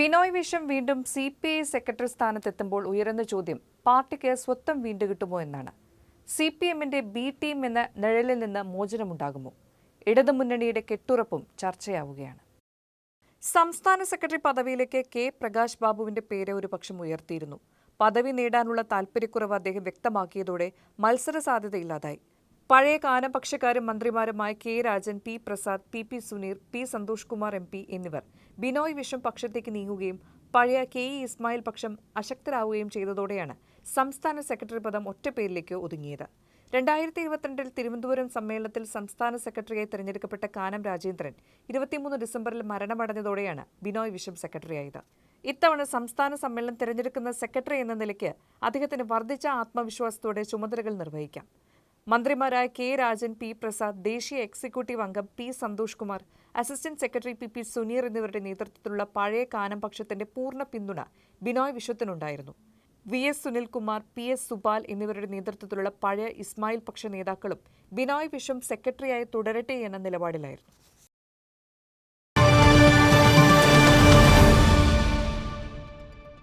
ബിനോയ് വിഷം വീണ്ടും C P I secretary സ്ഥാനത്തെത്തുമ്പോൾ ഉയരുന്ന ചോദ്യം പാർട്ടിക്ക് സ്വത്വം വീണ്ടുകിട്ടുമോ എന്നാണ്. സി പി എമ്മിന്റെ ബി ടീം എന്ന നിഴലിൽ നിന്ന് മോചനമുണ്ടാകുമോ? ഇടതുമുന്നണിയുടെ കെട്ടുറപ്പും ചർച്ചയാവുകയാണ്. സംസ്ഥാന സെക്രട്ടറി പദവിയിലേക്ക് കെ പ്രകാശ് ബാബുവിന്റെ പേര് ഒരു പക്ഷം ഉയർത്തിയിരുന്നു. പദവി നേടാനുള്ള താൽപ്പര്യക്കുറവ് അദ്ദേഹം വ്യക്തമാക്കിയതോടെ മത്സര സാധ്യതയില്ലാതായി പഴയ കാനപക്ഷക്കാരും മന്ത്രിമാരുമായ K Rajan P Prasad P P Suneer P Santhosh Kumar M P എന്നിവർ ബിനോയ് വിഷം പക്ഷത്തേക്ക് നീങ്ങുകയും പഴയ കെ ഇ ഇസ്മായിൽ പക്ഷം അശക്തരാവുകയും ചെയ്തതോടെയാണ് സംസ്ഥാന സെക്രട്ടറി പദം ഒറ്റപ്പേരിലേക്ക് ഒതുങ്ങിയത്. രണ്ടായിരത്തി ഇരുപത്തിരണ്ടിൽ തിരുവനന്തപുരം സമ്മേളനത്തിൽ സംസ്ഥാന സെക്രട്ടറിയായി തെരഞ്ഞെടുക്കപ്പെട്ട കാനം രാജേന്ദ്രൻ ഇരുപത്തിമൂന്ന് ഡിസംബറിൽ മരണമടഞ്ഞതോടെയാണ് ബിനോയ് വിഷം സെക്രട്ടറിയായത്. ഇത്തവണ സംസ്ഥാന സമ്മേളനം തിരഞ്ഞെടുക്കുന്ന സെക്രട്ടറി എന്ന നിലയ്ക്ക് അദ്ദേഹത്തിന് വർദ്ധിച്ച ആത്മവിശ്വാസത്തോടെ ചുമതലകൾ നിർവഹിക്കാം. മന്ത്രിമാരായ കെ രാജൻ പി പ്രസാദ് ദേശീയ എക്സിക്യൂട്ടീവ് അംഗം P Santhosh Kumar assistant secretary P P Suneer എന്നിവരുടെ നേതൃത്വത്തിലുള്ള പഴയ കാനം പക്ഷത്തിന്റെ പൂർണ പിന്തുണ Binoy വിശ്വത്തിനുണ്ടായിരുന്നു. V S Sunilkumar P S Subal എന്നിവരുടെ നേതൃത്വത്തിലുള്ള പഴയ ഇസ്മായിൽ പക്ഷ നേതാക്കളും ബിനോയ് വിശ്വം സെക്രട്ടറിയായി തുടരട്ടെ എന്ന നിലപാടിലായിരുന്നു.